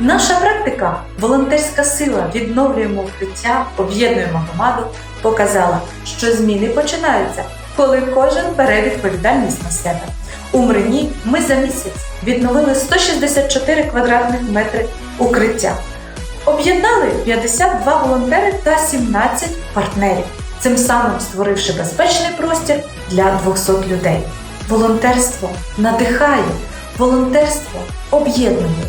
Наша практика волонтерська сила відновлюємо укриття, об'єднуємо громаду, показала, що зміни починаються, коли кожен бере відповідальність на себе. У Мрині ми за місяць відновили 164 квадратних метри укриття. Об'єднали 52 волонтери та 17 партнерів, цим самим створивши безпечний простір для 200 людей. Волонтерство надихає, волонтерство об'єднує.